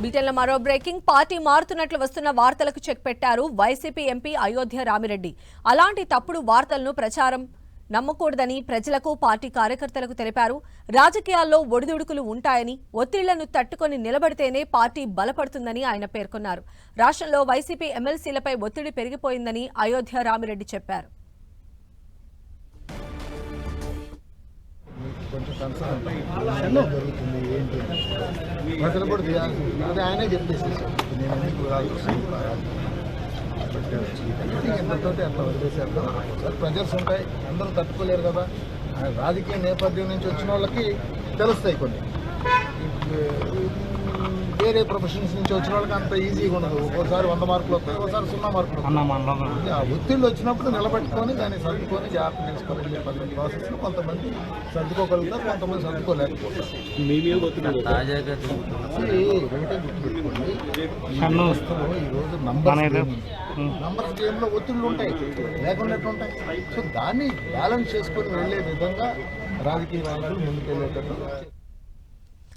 బ్రిటన్లో మరో breaking. Party మారుతున్నట్లు వస్తున్న వార్తలకు చెక్ పెట్టారు వైసీపీ ఎంపీ అయోధ్య రామిరెడ్డి. అలాంటి తప్పుడు వార్తలను ప్రచారం నమ్మకూడదని ప్రజలకు పార్టీ కార్యకర్తలకు తెలిపారు. రాజకీయాల్లో ఒడిదుడుకులు ఉంటాయని ఒత్తిళ్ళను తట్టుకొని నిలబడితేనే పార్టీ బలపడుతుందని ఆయన పేర్కొన్నారు. రాష్ట్రంలో వైసీపీ ఎమ్మెల్సీలపై ఒత్తిడి పెరిగిపోయిందని అయోధ్య రామిరెడ్డి చెప్పారు. కొంచెం ప్రజలు కూడా చేయాల్సి అది ఆయనే చెప్పేసి నేను ఎందుకు రావాల్సి ఎంతతోటి అట్లా వదిలేసేద్దాం ఒకసారి ప్రెజర్స్ ఉంటాయి అందరూ తట్టుకోలేరు కదా. ఆ రాజకీయ నేపథ్యం నుంచి వచ్చిన వాళ్ళకి తెలుస్తాయి కొన్ని. వేరే ప్రొఫెషన్స్ నుంచి వచ్చిన వాళ్ళకి అంత ఈజీగా ఉండదు. ఒక్కోసారి వంద మార్కులు వస్తాయి ఒకసారి సున్నా మార్కులు వస్తాయి. ఆ ఒత్తిళ్ళు వచ్చినప్పుడు నిలబెట్టుకొని దాన్ని సర్దుకొని జాగ్రత్త తీసుకోవాలి పద్ధతి ప్రాసెస్లో కొంతమంది సర్దుకోగలుగుతారు కొంతమంది సర్దుకోలేకపోతారు. తాజాగా ఈరోజు నంబర్స్ గేమ్. నంబర్స్ గేమ్లో ఒత్తిళ్ళు ఉంటాయి. లేకుండా ఉంటాయి. సో దాన్ని బ్యాలెన్స్ చేసుకొని వెళ్ళే విధంగా రాజకీయ నాయకులు ముందుకెళ్ళేటట్టు